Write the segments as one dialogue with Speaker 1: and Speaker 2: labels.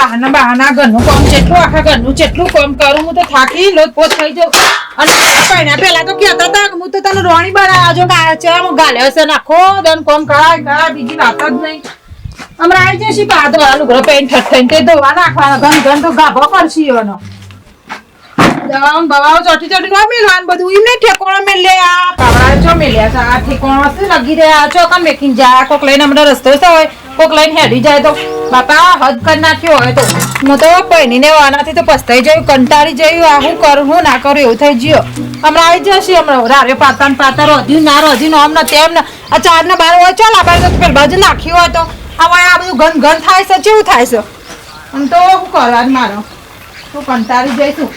Speaker 1: બહાના બહાના ઘરનું કામ જેટલું આખા ઘરનું જેટલું કામ કરું, હું તો થાકી લોટપોટ થઈ જાઉં. અને પહેલા પહેલા તો કહેતા હતા હું તો તને રોણી બનાવ્યા જો ગાય છે હું ગાલે હશે નાખો દન કામ કરાય કરાય, બીજી વાત જ નહીં. હમણાં આવી જશે પા ધોવા લુગડો પેન્ટ ઠઠ થઈને તે ધોવા નાખવાના ઘન ઘન તો ગાભો કરશી એનો. દવાઓ બવાઓ ચોટી ચોટી ના મેલવાનું બધું, એમને ઠેકોણો મેલે આ? પાવડા ચો મેલ્યા છે આ ઠેકોણો લગી રહ્યા છો કામ મેકીને જાય? કોક લઈને હમણાં રસ્તો હોય, કોક લઈને હેડી જાય તો બાપા હદ કરી નાખ્યો હોય તો. હું તો પૈણીને આનાથી તો પસ્તાઈ જયું કંટાળી જયું આ હું કરું હું ના કરું એવું થઈ ગયો. હમણાં આવી જશે હમણાં રારે પાતા ને પાતા રોધ્યું ના રોધ્યું ને આમ ના તેમ ને. આ ચાર ને બાર હોય ચાલ આપણે તો પેલ બાજુ નાખ્યું હોય તો. હવે આ બધું ઘન ઘન થાય છે કેવું થાય છે. આમ તો શું કરવાનું મારો. હું કંટાળી જઈશું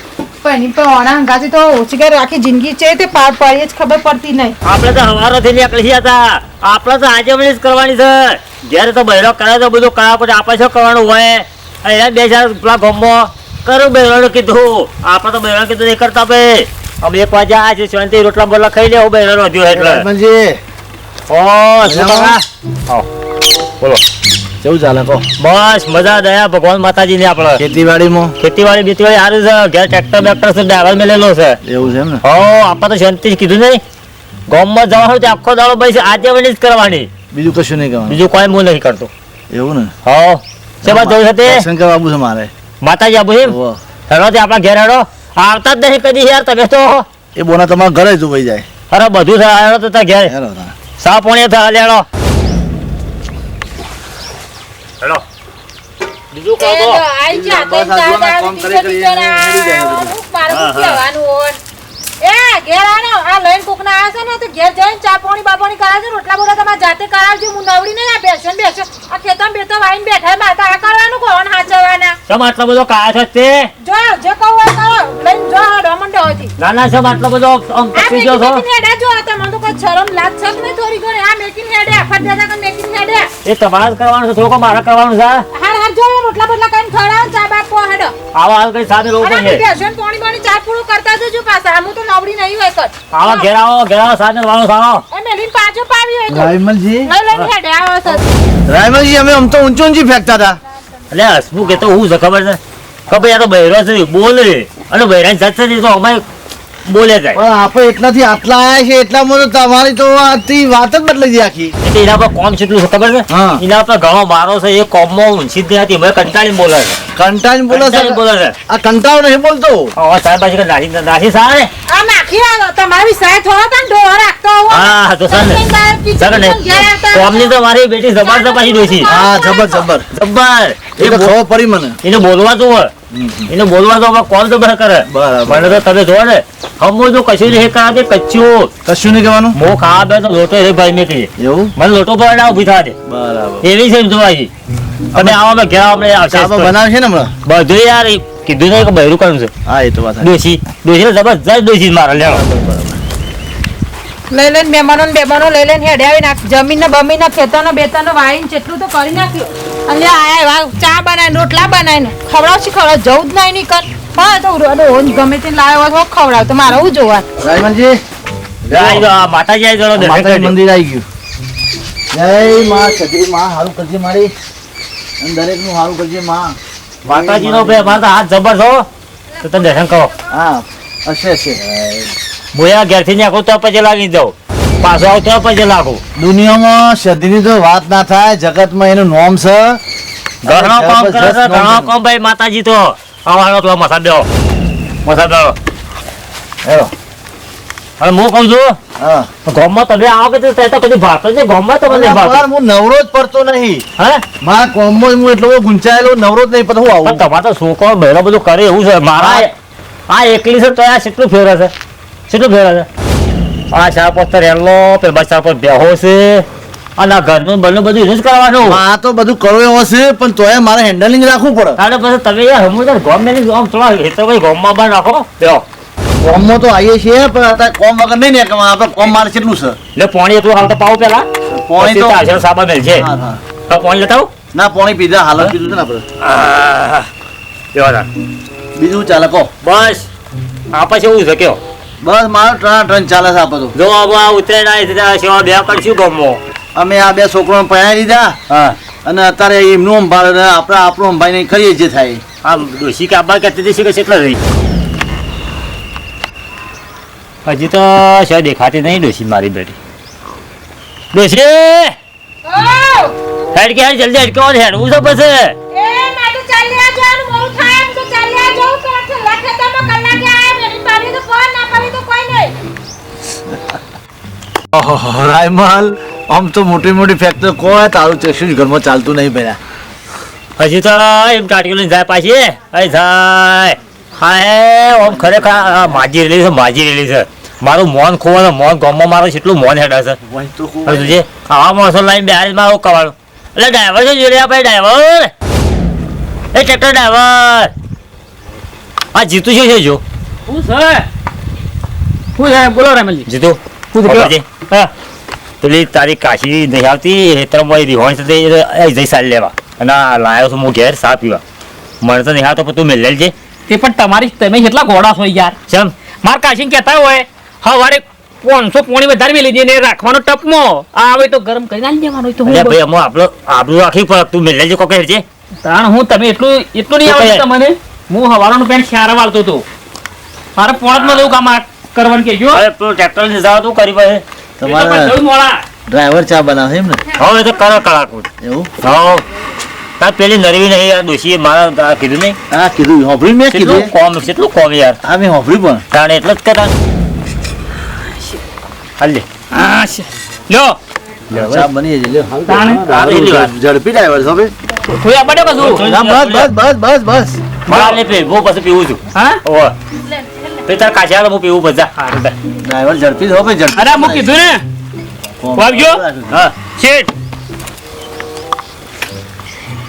Speaker 1: પણ પણ ઓણા હંગાથી તો ઓછી કરી આખી જિંદગી છે તે પાર પડી જ ખબર પડતી નહીં.
Speaker 2: આપણે તો હવારોથી નીકળી હતા. આપણે તો આજે જ કરવાની છે. જ્યારે તો બહેરો કરે તો બધું કરાવ પછી આપણે શું કરવાનું હોય? અહીંયા બે ચાર પેલા ગમો. કરું બહેરોનું કીધું. આપણે તો બહેરો કીધું નહીં કરતા બે અમે એક વાગે આ છે શાંતિ રોટલા બોટલા ખાઈ લેવું બહેરો વધ્યો એટલે. બોલો.
Speaker 3: કેવું ચાલે કહો
Speaker 2: બસ મજા દયા ભગવાન માતાજીની આપણે.
Speaker 3: ખેતીવાડીમાં?
Speaker 2: ખેતીવાડી બેતીવાડી સારું છે. ઘેર ટ્રેક્ટર બેક્ટર છે ડ્રાઈવર મેલેલો છે.
Speaker 3: એવું છે એમ ને
Speaker 2: હો આપણે તો શાંતિ કીધું નહીં. ગામમાં જવાનું હોય તો આખો દાડો ભાઈ આજે વળી જ કરવાની.
Speaker 3: બીજું કશું નહીં કહેવાનું
Speaker 2: બીજું કોઈ હું નહીં કરતો.
Speaker 3: એવું ને?
Speaker 2: હો. શેમાં જવું છે તે?
Speaker 3: શંકર બાબુ છે મારે.
Speaker 2: માતાજી આબુ એમ?
Speaker 3: ઓહો.
Speaker 2: હેડો તે આપણા ઘેર હેડો. આવતા જ નહીં કદી યાર તમે તો.
Speaker 3: એ બોના તમારા ઘરે જ ઉભાઈ જાય.
Speaker 2: અરે બધું થાય હેડો તો ત્યાં ઘેર.
Speaker 3: હેલો
Speaker 2: સા પોણે થાય હેડો. હેડો. બીજું કહો તો.
Speaker 1: આઈ જા
Speaker 3: તો કામ કરી કરી હેડી જાય
Speaker 1: એ ઘેર આનો આ લઈને કોક ના આવે છે ને તો ઘેર જઈને ચા પાણી બાપાણી કરાવજો રોટલા બોટલા તમારે જાતે કરાવજો. હું નવડી નહીં આ બેસો ને બેસો. આ ખેતર બેતો વાઈન બેઠા માતા આ કરવાનું કોણ હાચવાના
Speaker 2: સમ આટલો બધો કાયા છે તે?
Speaker 1: જો જે કહો કરો. લઈને જો ડોમંડો હતી
Speaker 2: ના ના સમ આટલો બધો આમ
Speaker 1: આ
Speaker 2: તપી ગયો છો?
Speaker 1: હેડે જો તમને તો કોઈ શરમ લાગ છે ને થોડી ઘણી. આ મેકીને હેડે આફત દાદા કે મેકીને હેડે.
Speaker 2: એ તમારે કરવાનું છે થોડુંક મારે કરવાનું છે
Speaker 1: હા? હા જો રોટલા બોટલા કઈ ખવડાવો ચા હેડો.
Speaker 2: આવા હાલ કઈ સાથે રહેવું
Speaker 1: અને
Speaker 2: પડશે
Speaker 1: પાણી પાણી ચા પૂરું કરતા જજો પાછા. હું તો નવડી નહીં હોય કર
Speaker 2: આવા ઘેર આવો ઘેર આવો સાથે વાળો સારો.
Speaker 1: એ મેલીને પાછો પાવી હોય તો.
Speaker 3: રાયમલજી?
Speaker 1: લઈ હેડે આવો સર
Speaker 3: રાયમલજી અમે આમ તો ઊંચો ઊંચી ફેંકતા હતા
Speaker 2: એટલે હસમું કે તો હું છે ખબર છે? કે ભાઈ આ તો બહેરો છે બોલે. અને બહેરાની સાથે છે તો અમે બોલે જાય.
Speaker 3: પણ આપણે એટલાથી આટલા આવ્યા છે એટલામાં તો તમારી તો આથી વાત જ બદલાઈ ગઈ આખી.
Speaker 2: એટલે એના પર કોમ કેટલું છે ખબર છે? એના પર ઘણો મારો છે એ કોમમાં ઊંચી જ નથી મેં કંટાળી બોલે છે.
Speaker 3: કંટાળી બોલે છે?
Speaker 2: બોલે છે.
Speaker 3: આ કંટાળો નહીં બોલતો?
Speaker 2: હવે સાહેબ પાછી નાસી નાસી સારે
Speaker 1: આ નાખી આવો તમારી સાહેબ થોડા તને ડોહો રાખતો
Speaker 2: હા તો સાહેબ ને. કોમની તો મારી બેટી જબર છે. પાછી ડોસી
Speaker 3: હા જબર જબર.
Speaker 2: જબર.
Speaker 3: એ તો ખબર પડી મને.
Speaker 2: એને બોલવા તો હોય એને બોલવા તો કોલ તો બહાર કરે. મને તો તમે જોવા ને હમું જો કશું નહીં કરા દે કચ્યું
Speaker 3: કશું નહીં કહેવાનું?
Speaker 2: મો ખાવા બે તો લોટો રે ભાઈ મેં કહીએ
Speaker 3: એવું?
Speaker 2: મને લોટો ભરડા ઊભી દે
Speaker 3: બરાબર.
Speaker 2: એવી છે જોવાઈ. અને આવો અમે ઘેર આપણે આવશે
Speaker 3: ચા બા બનાવે છે ને હમણાં?
Speaker 2: બધું યાર કીધું નહીં કે બહેરું કરવું છે.
Speaker 3: હા એ તો વાત.
Speaker 2: ડોસી ડોસી જબરજસ્ત ડોસી મારે લેવા.
Speaker 1: લઈ લઈને મહેમાનો ને બેમાનો લઈ લઈને હેડે આવી નાખ જમીન ને બમીન ને ખેતર ને બેતર ને વાઈને જેટલું તો કરી નાખ્યું. અને આયા એવા ચા બનાવીને રોટલા બનાવીને. ખવડાવશે ખવડાવ જવું જ નહીં નીકળ. હા તો રોજ ગમે તે લાવ્યો હોય તો ખવડાવ. તો મારે હું જોવા
Speaker 2: આ માતાજી આવી ગયો દર્શન
Speaker 3: માતાજી. મંદિર આવી ગયું. જય માં છત્રી માં હારું કરજે મારી. અને દરેકનું હારું કરજે માં.
Speaker 2: માતાજી નો ભાઈ મારા હાથ જબર છો તો તમે દર્શન કરો.
Speaker 3: હા હશે હશે.
Speaker 2: મોયા ઘેરથી નાખું તો પછી લાગી દઉં પાછો આવતો પછી લાગુ.
Speaker 3: દુનિયામાં સદીની તો વાત ના થાય જગતમાં એનું નોમ છે.
Speaker 2: ઘણો કામ કરે છે
Speaker 3: નોમ.
Speaker 2: કામ ભાઈ માતાજી તો. આવાનો તો મસા દો. મસા
Speaker 3: દો.
Speaker 2: હવે હું કહું છું ગામમાં તમે આવો કે તે તો કદી ભાતો છે ગામમાં ભાતો
Speaker 3: હું નવરો જ પડતો નહીં.
Speaker 2: હે?
Speaker 3: મારા કોમમાં હું એટલો ગુંચાયેલો નવરો જ નહીં પણ હું આવું.
Speaker 2: તમારે તો છોકરો બહેરો બધું કરે એવું છે. મારા આ એકલી છે તો આ કેટલું ફેરે છે કેટલું ફેરે છે આ પાંચ તો રેલો પેલા બસ ચાર પાંચ બેહો છે અને આ ઘરનું બરનું બધું એને જ કરવાનું।
Speaker 3: આ તો બધું કરો એવો છે પણ તોય મારે હેન્ડલિંગ રાખવું પડે।
Speaker 2: તારે પછી તમે યાર હમું તો ગોમ મેની ગોમ થોડા તો ભાઈ ગોમમાં પણ રાખો બેહો।
Speaker 3: કોમમાં તો આવીએ છીએ પણ અત્યારે કોમ વગર નહીં ને આપણે કોમ મારે કેટલું છે?
Speaker 2: એટલે પાણી એટલું હાલ તો પાવ પેલા.
Speaker 3: પાણી તો-
Speaker 2: પછી સાબા મેલ છે. પાણી લેતા
Speaker 3: ના પાણી પીધા હાલ પીધું ને આપણે. બીજું ચાલે કહો.
Speaker 2: બસ. આ એવું છે કયો
Speaker 3: બસ મારો ટ્રણ ટ્રણ ચાલે છે આ બધું
Speaker 2: જો આ ઉતરેણ આવી સેવા બે કરશું ગમો.
Speaker 3: અમે આ બે છોકરોને પરણાવી દીધા.
Speaker 2: હા.
Speaker 3: અને અત્યારે એમનું અંભાળે ને આપણે આપણું અંભાઈ નહીં કરીએ જે થાય.
Speaker 2: આ ડોસી કે આબા કે દેશી કે કેટલા રહી. હજી તો શાયદ દેખાતી નહીં ડોશી મારી બેટી.
Speaker 1: ડોસી
Speaker 2: હેડ કે હેડ જલ્દી હેડ કે હેડવું છે પછી.
Speaker 1: એ મેં તો ચાલ્યા
Speaker 3: રાયમલ આમ તો મોટી મોટી ફેક્ટરી કોઈ તારું ચેસું ઘરમાં ચાલતું નહીં પેલા
Speaker 2: હજી તો એમ ટાટીઓ લઈને જાય પાછી એ જાય. હા એ ઓમ ખરેખર માજી રેલી છે માજી રેલી છે. મારું મોન ખોવાનું મોન ગામમાં મારું કેટલું મોન હેડા છે. તુજે આવા માણસો લાઈન બેહારી મારું કવાળું એટલે ડ્રાઈવર છે જોડે આપણે ડ્રાઈવર. એ ટ્રેક્ટર ડ્રાઈવર. આ જીતું શું છે જો?
Speaker 4: હું છે? હું છે? બોલો રમલજી
Speaker 2: જીતું?
Speaker 4: શું છે?
Speaker 2: હા. પેલી તારી કાશી નહીં આવતી હેતરમાં રિહોણ છે જઈ સારી લેવા. અને આ લાયો છું હું ઘેર સા પીવા. મને તો નહીં આવતો પણ તું મેળ લેજે.
Speaker 4: તે પણ તમારી તમે કેટલા ઘોડા છો યાર?
Speaker 2: ચમ?
Speaker 4: માર કાશીને કહેતા હોય હવારે પાંચસો પોણી વધારે મેલી દે ને રાખવાનો ટપમાં. આવે તો ગરમ કરી નાખી દેવાનો તો
Speaker 2: ભાઈ અમો આપણો આપણું રાખી પણ તું મેળ લેજે કોકે છે
Speaker 4: તાણ હું તમે એટલું એટલું નહીં
Speaker 2: તો
Speaker 4: આવડતું તમને. હું હવારનું પેન્ટ શારા વાળતો હતો મારે પોણતમાં જવું કામ કરવાનું કેજો
Speaker 2: અરે પેલું ટ્રેક્ટર ને જાવ તું કરી પાસે
Speaker 3: તમારે ડ્રાઈવર ચા બનાવે એમ ને
Speaker 2: હવે તો કરો કલાકું
Speaker 3: એવું?
Speaker 2: હા. તાર પેલી નરવી નહીં યાર દોશી મારા કીધું નહીં?
Speaker 3: હા કીધું. હોભળી મેં કીધું.
Speaker 2: કોમ કેટલું કોમ યાર.
Speaker 3: હા મેં હોભળી પણ.
Speaker 2: તાણે એટલે જ કરા હાલે લે.
Speaker 4: હા છે. લ્યો.
Speaker 3: ચા બની જશે લ્યો. ઝડપી ડ્રાઈવર છો ભાઈ.
Speaker 4: આ બડે
Speaker 3: બસ બસ બસ બસ બસ.
Speaker 2: મારા લે પી હું પછી પીવું છું.
Speaker 4: હા?
Speaker 2: ઓહ. તે તાર કાશે હાલો હું પીવું
Speaker 4: તાર.
Speaker 3: ડ્રાઈવર ઝડપી છો ભાઈ ઝડપી
Speaker 4: અરે હું કીધું ને. વાગ્યો?
Speaker 2: હા.
Speaker 4: શેઠ.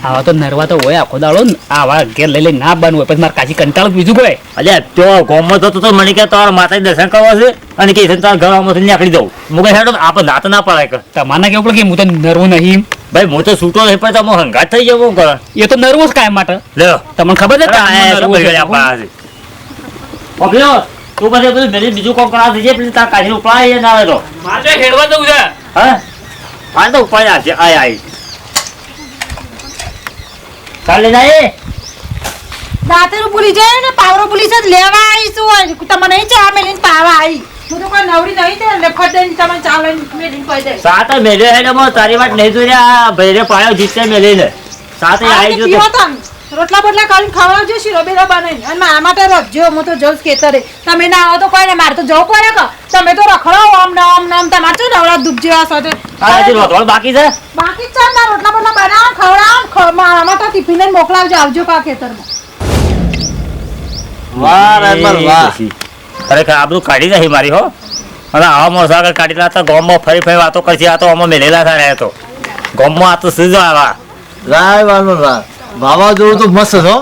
Speaker 4: આવા તો નરવા તો હોય આખો દાડો આવા ઘેર લઈ લઈ ના બનવું હોય પછી મારે કાચી કંટાળો બીજું કોઈ?
Speaker 2: અલ્યા તો ગોમમાં તો તો મને કે તારા માતા દર્શન કરવા છે અને કે તારા ઘરમાંથી નીકળી જવું હું કઈ હેડો આપણે નાત ના પડાય કે.
Speaker 4: તમારે કેવું પડે કે હું તો નરવું નહીં
Speaker 2: ભાઈ હું તો છૂટો નહીં પણ હું હંગાત થઈ જવું કરે.
Speaker 4: એ તો નરવું જ કાયમ માટે.
Speaker 2: લ્યો
Speaker 4: તમને ખબર છે?
Speaker 2: ઓભલ્યો, તું પછી બધું મેરી બીજું કોમ કરાવ દેજે પેલી તાર કાઢીને ઉપાડી ના આવે તો.
Speaker 4: મારે હેડવા દઉં છે.
Speaker 2: હે? આ તો ઉપાડી છે આય આય. ચાલે જાય
Speaker 1: દાતરો ભૂલી જાય ને પાવરો ભૂલી જાય લેવા આવી શું હોય. તમને નહીં ચા મેલીને પાવા આવી. હું તો કોઈ નવરી નહીં તે લખત દઈને તમે ચા લઈને મેલીને કહી દઈશ
Speaker 2: સાત મેલ્યો હેડે મો તારી વાત નહીં જોઈ આ ભૈરે પાયો જીતે મેલીને. સાતે આવી ગયો
Speaker 1: તમે રોટલા બોટલા કરીને ખવડાવજો શીરો બીરો બનાવીને અને આ માટે રખજો હું તો જઉં ખેતરે. તમે ના આવો તો કોઈ ને મારે તો જવું પડે કે. તમે તો રખડો આમ ના આમ નામ તમારે શું નવડા દુઃખ જેવા સાથે
Speaker 2: બાકી છે?
Speaker 1: બાકી જ ના રોટલા બોટલા બનાવો ખવડાવો મારા માટે ટિફિન મોકલાવજો આવજો કા ખેતરમાં.
Speaker 3: વાહ રાયમલ વાહ.
Speaker 2: ખરેખર આબરૂ કાઢી નાખી મારી હો. અને આવા મોસા આગળ કાઢી લાતા ગોમમાં ફરી ફરી વાતો કરશે આ તો અમે મેલેલા થાય તો. ગોમમાં આ તો સીધો આવા
Speaker 3: રાયમલ વાહ વાવાઝોડું તો મસ્ત છે હો.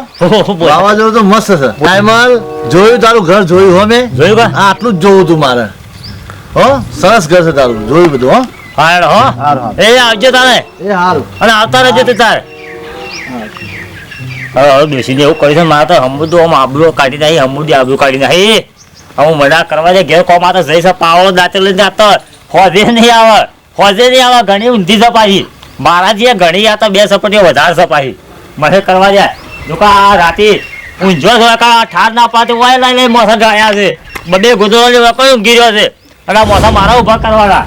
Speaker 3: વાવાઝોડું તો મસ્ત છે. ટાઈમર જોયું તારું ઘર જોયું હો મેં?
Speaker 2: જોયું
Speaker 3: હા આટલું જ જોવું તું મારે. હો સરસ ઘર છે તારું. જોયું બધું હો?
Speaker 2: હાડ હો. એ આવજો તારે.
Speaker 3: એ હારું.
Speaker 2: અને આવતા રહેજો તે તારે. હવે હવે બેસીને એવું કરી છે મારે તો હમુદું આમ આબરું કાઢી નાખી હમુદી આબરું કાઢી નાખી હું? મજા કરવા જાય ઘેર કોમ આતો જઈશ જઈ છે પાવડો દાંતે લઈને આતો હોજે નહીં આવે. હોજે નહીં આવે ઘણી ઊંધી સપાહી. મારા જે ઘણી આ તો બે સપાટીઓ વધારે સપાહી. મને કરવા જાય. જો આ રાતે ઊંઝો છે કા ઠાર ના પાતે વાય લઈ લઈ મોસા ગાયા છે. બધે લેવા કયો ઊંઘી છે? અને મોસા મારા ઊભા કરવાના.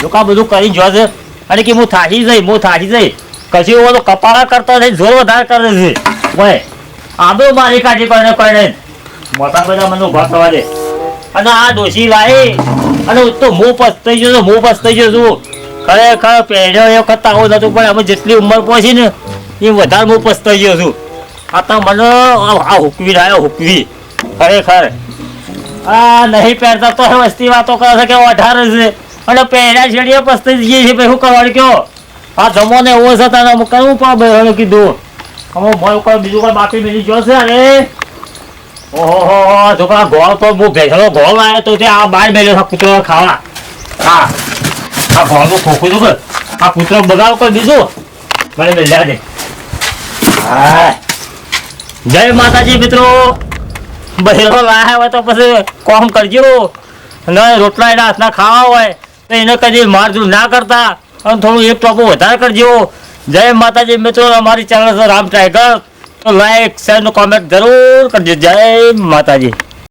Speaker 2: જો બધું કરી જો છે. અને કે હું થાકી જઈ હું થાકી જઈ. કશું એવો તો કપાળા કરતો નહીં, જોર વધારે કરે છે. ભાઈ આંબો મારી કાઢી કરીને કરીને મોટા બધા મને ઊભા કરવા દે. અને આ દોષી લાવી અને તો હું પસ્તાઈ છું હું પસ્તાઈ છું. ખરેખર પહેર્યો એ વખત આવું નતું પણ અમે જેટલી ઉંમર પહોંચી ને એ વધારે હું પસ્તાઈ ગયો છું. આ તો મને આ હુકવી રહ્યો હુકવી. ખરેખર. આ નહીં પહેરતા તો વસ્તી વાતો કરે છે કે અઢાર છે. અને પહેર્યા છેડીએ પસ્તાઈ જઈએ છે ભાઈ શું કરવાનું કયો? આ જમોને એવો છે તને કરવું પણ ભાઈ કીધું. અમે મોય કોઈ બીજું કોઈ બાકી બીજી જોશે અરે? ઓહો પેલા ગોળ તો હું ભેગલો ગોળ આવ્યો તો તે આ બાર મેલ્યો છે કૂતરો ખાવા. હા. આ ગોળનું ખોખું છું આ કૂતરો બગાવ કોઈ બીજું? મને બેલ્યા દે. જય માતાજી મિત્રો. બહેરો લાયા હોય તો પછી કોમ કરજો. અને રોટલા એના હાથના ખાવા હોય તો એને કદી મારઝૂડ ના કરતા. અને થોડું એક ટોપો વધારે કરજો. જય માતાજી મિત્રો, અમારી ચેનલ રામ ટાઈગર તો લાઈક શેર કોમેન્ટ જરૂર કરજો. જય માતાજી.